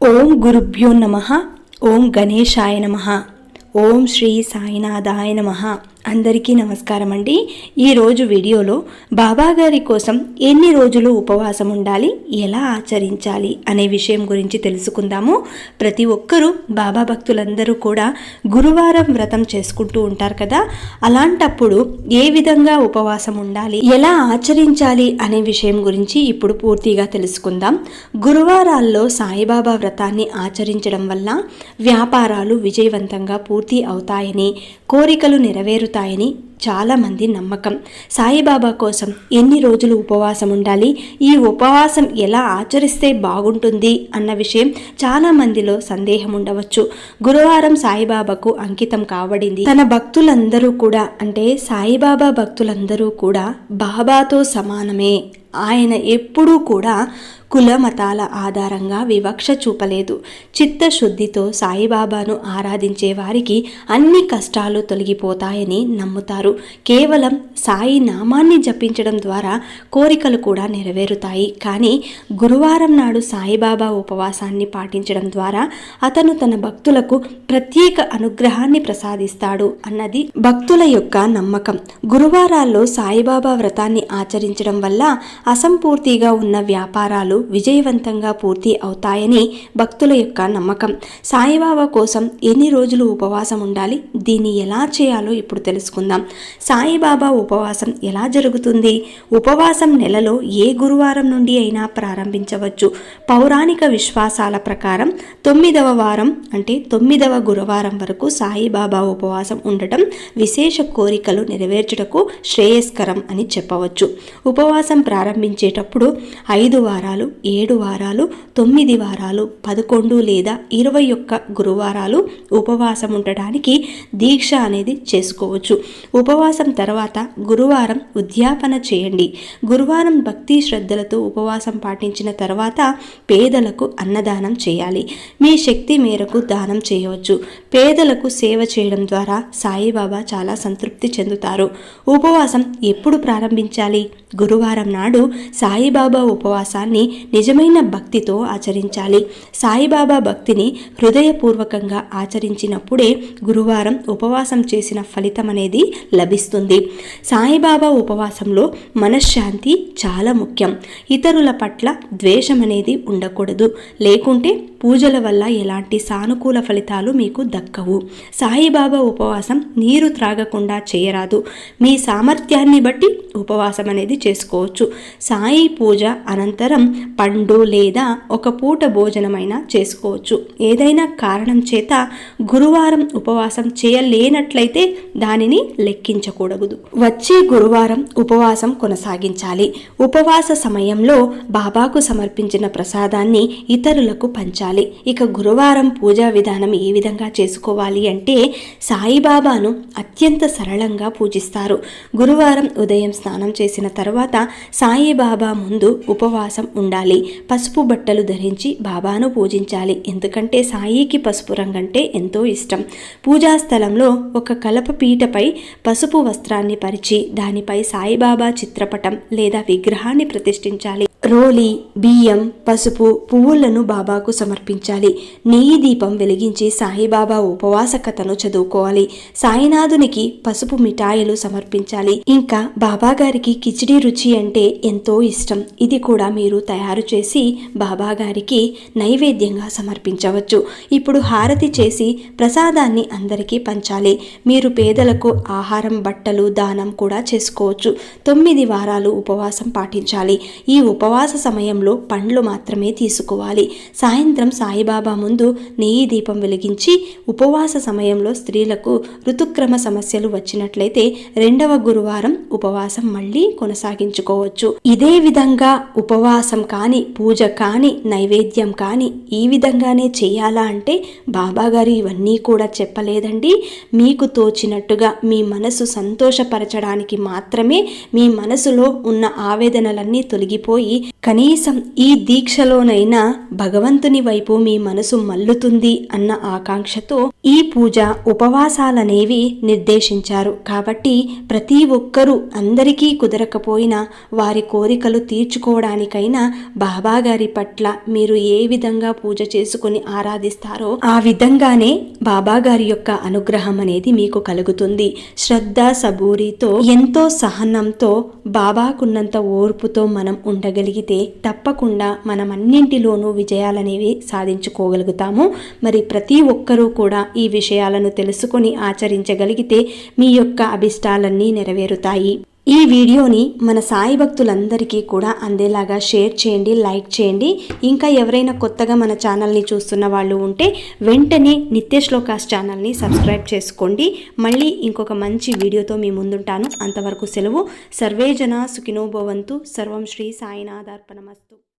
ఓం గురుభ్యో నమ ఓం గణేశాయ నమ ఓం శ్రీ సాయినాథాయ నమ. అందరికీ నమస్కారం అండి. ఈరోజు వీడియోలో బాబాగారి కోసం ఎన్ని రోజులు ఉపవాసం ఉండాలి ఎలా ఆచరించాలి అనే విషయం గురించి తెలుసుకుందాము. ప్రతి ఒక్కరూ బాబా భక్తులందరూ కూడా గురువారం వ్రతం చేసుకుంటూ ఉంటారు కదా. అలాంటప్పుడు ఏ విధంగా ఉపవాసం ఉండాలి ఎలా ఆచరించాలి అనే విషయం గురించి ఇప్పుడు పూర్తిగా తెలుసుకుందాం. గురువారాల్లో సాయిబాబా వ్రతాన్ని ఆచరించడం వల్ల వ్యాపారాలు విజయవంతంగా పూర్తి అవుతాయని కోరికలు తీరుతాయని చాలామంది నమ్మకం. సాయిబాబా కోసం ఎన్ని రోజులు ఉపవాసం ఉండాలి ఈ ఉపవాసం ఎలా ఆచరిస్తే బాగుంటుంది? అన్న విషయం చాలా మందిలో సందేహం ఉండవచ్చు గురువారం సాయిబాబాకు అంకితం కాబడింది. తన భక్తులందరూ కూడా అంటే సాయిబాబా భక్తులందరూ కూడా బాబాతో సమానమే. ఆయన ఎప్పుడూ కూడా కుల మతాల ఆధారంగా వివక్ష చూపలేదు. చిత్తశుద్ధితో సాయిబాబాను ఆరాధించే వారికి అన్ని కష్టాలు తొలగిపోతాయని నమ్ముతారు. కేవలం సాయి నామాన్ని జపించడం ద్వారా కోరికలు కూడా నెరవేరుతాయి. కానీ గురువారం నాడు సాయిబాబా ఉపవాసాన్ని పాటించడం ద్వారా అతను తన భక్తులకు ప్రత్యేక అనుగ్రహాన్ని ప్రసాదిస్తాడు అన్నది భక్తుల యొక్క నమ్మకం. గురువారాల్లో సాయిబాబా వ్రతాన్ని ఆచరించడం వల్ల అసంపూర్తిగా ఉన్న వ్యాపారాలు విజయవంతంగా పూర్తి అవుతాయని భక్తుల యొక్క నమ్మకం. సాయిబాబా కోసం ఎన్ని రోజులు ఉపవాసం ఉండాలి? దీన్ని ఎలా చేయాలో ఇప్పుడు తెలుసుకుందాం. సాయిబాబా ఉపవాసం ఎలా జరుగుతుంది? ఉపవాసం నెలలో ఏ గురువారం నుండి అయినా ప్రారంభించవచ్చు. పౌరాణిక విశ్వాసాల ప్రకారం తొమ్మిదవ వారం అంటే తొమ్మిదవ గురువారం వరకు సాయిబాబా ఉపవాసం ఉండటం విశేష కోరికలు నెరవేర్చుటకు శ్రేయస్కరం అని చెప్పవచ్చు. ఉపవాసం ప్రారంభించేటప్పుడు ఐదు వారాలు ఏడు వారాలు తొమ్మిది వారాలు పదకొండు లేదా ఇరవై ఒక్క గురువారాలు ఉపవాసం ఉండడానికి దీక్ష అనేది చేసుకోవచ్చు. ఉపవాసం తర్వాత గురువారం ఉద్యాపన చేయండి. గురువారం భక్తి శ్రద్ధలతో ఉపవాసం పాటించిన తర్వాత పేదలకు అన్నదానం చేయాలి. మీ శక్తి మేరకు దానం చేయవచ్చు. పేదలకు సేవ చేయడం ద్వారా సాయిబాబా చాలా సంతృప్తి చెందుతారు. ఉపవాసం ఎప్పుడు ప్రారంభించాలి? గురువారం నాడు సాయిబాబా ఉపవాసాన్ని నిజమైన భక్తితో ఆచరించాలి. సాయిబాబా భక్తిని హృదయపూర్వకంగా ఆచరించినప్పుడే గురువారం ఉపవాసం చేసిన ఫలితం అనేది లభిస్తుంది. సాయిబాబా ఉపవాసంలో మనశ్శాంతి చాలా ముఖ్యం. ఇతరుల పట్ల ద్వేషం అనేది ఉండకూడదు. లేకుంటే పూజల వల్ల ఎలాంటి సానుకూల ఫలితాలు మీకు దక్కవు. సాయిబాబా ఉపవాసం నీరు త్రాగకుండా చేయరాదు. మీ సామర్థ్యాన్ని బట్టి ఉపవాసం అనేది చేసుకోవచ్చు. సాయి పూజ అనంతరం పండు లేదా ఒక పూట భోజనమైనా చేసుకోవచ్చు. ఏదైనా కారణం చేత గురువారం ఉపవాసం చేయలేనట్లయితే దానిని లెక్కించకూడదు. వచ్చే గురువారం ఉపవాసం కొనసాగించాలి. ఉపవాస సమయంలో బాబాకు సమర్పించిన ప్రసాదాన్ని ఇతరులకు పంచాలి. ఇక గురువారం పూజా విధానం ఏ విధంగా చేసుకోవాలి అంటే సాయిబాబాను అత్యంత సరళంగా పూజిస్తారు. గురువారం ఉదయం స్నానం చేసిన తర్వాత సాయిబాబా ముందు ఉపవాసం ఉండాలి. పసుపు బట్టలు ధరించి బాబాను పూజించాలి. ఎందుకంటే సాయికి పసుపు రంగంటే ఎంతో ఇష్టం. పూజా స్థలంలో ఒక కలప పీటపై పసుపు వస్త్రాన్ని పరిచి దానిపై సాయిబాబా చిత్రపటం లేదా విగ్రహాన్ని ప్రతిష్ఠించాలి. రోలి బియ్యం పసుపు పువ్వులను బాబాకు సమర్పించాలి. నెయ్యి దీపం వెలిగించి సాయిబాబా ఉపవాస కథను చదువుకోవాలి. సాయినాథునికి పసుపు మిఠాయిలు సమర్పించాలి. ఇంకా బాబా గారికి కిచిడి రుచి అంటే ఎంతో ఇష్టం. ఇది కూడా మీరు తయారు చేసి బాబా గారికి నైవేద్యంగా సమర్పించవచ్చు. ఇప్పుడు హారతి చేసి ప్రసాదాన్ని అందరికీ పంచాలి. మీరు పేదలకు ఆహారం బట్టలు దానం కూడా చేసుకోవచ్చు. తొమ్మిది వారాలు ఉపవాసం పాటించాలి. ఈ ఉపవాస సమయంలో పండ్లు మాత్రమే తీసుకోవాలి. సాయంత్రం సాయిబాబా ముందు నెయ్యి దీపం వెలిగించి ఉపవాస సమయంలో స్త్రీలకు ఋతుక్రమ సమస్యలు వచ్చినట్లయితే రెండవ గురువారం ఉపవాసం మళ్ళీ కొనసాగించుకోవచ్చు. ఇదే విధంగా ఉపవాసం కానీ పూజ కానీ నైవేద్యం కానీ ఈ విధంగానే చేయాలా అంటే బాబాగారు ఇవన్నీ కూడా చెప్పలేదండి. మీకు తోచినట్టుగా మీ మనసు సంతోషపరచడానికి మాత్రమే మీ మనసులో ఉన్న ఆవేదనలన్నీ తొలగిపోయి కనీసం ఈ దీక్షలోనైనా భగవంతుని వైపు మీ మనసు మల్లుతుంది అన్న ఆకాంక్షతో ఈ పూజ ఉపవాసాలనేవి నిర్దేశించారు. కాబట్టి ప్రతి ఒక్కరూ అందరికీ కుదరకపోయినా వారి కోరికలు తీర్చుకోవడానికైనా బాబాగారి పట్ల మీరు ఏ విధంగా పూజ చేసుకుని ఆరాధిస్తారో ఆ విధంగానే బాబాగారి యొక్క అనుగ్రహం అనేది మీకు కలుగుతుంది. శ్రద్ధ సబూరితో ఎంతో సహనంతో బాబాకున్నంత ఓర్పుతో మనం ఉండగలిగితే తప్పకుండా మనం అన్నింటిలోనూ విజయాలనేవి సాధించుకోగలుగుతాము. మరి ప్రతి ఒక్కరూ కూడా ఈ విషయాలను తెలుసుకొని ఆచరించగలిగితే మీ యొక్క అభిష్టాలన్నీ నెరవేరుతాయి. ఈ వీడియోని మన సాయి భక్తులందరికీ కూడా అందేలాగా షేర్ చేయండి లైక్ చేయండి. ఇంకా ఎవరైనా కొత్తగా మన ఛానల్ని చూస్తున్న వాళ్ళు ఉంటే వెంటనే నిత్య శ్లోకాస్ ఛానల్ని సబ్స్క్రైబ్ చేసుకోండి. మళ్ళీ ఇంకొక మంచి వీడియోతో మీ ముందుంటాను. అంతవరకు సెలవు. సర్వే జన సర్వం శ్రీ సాయినాథార్పణమస్తు.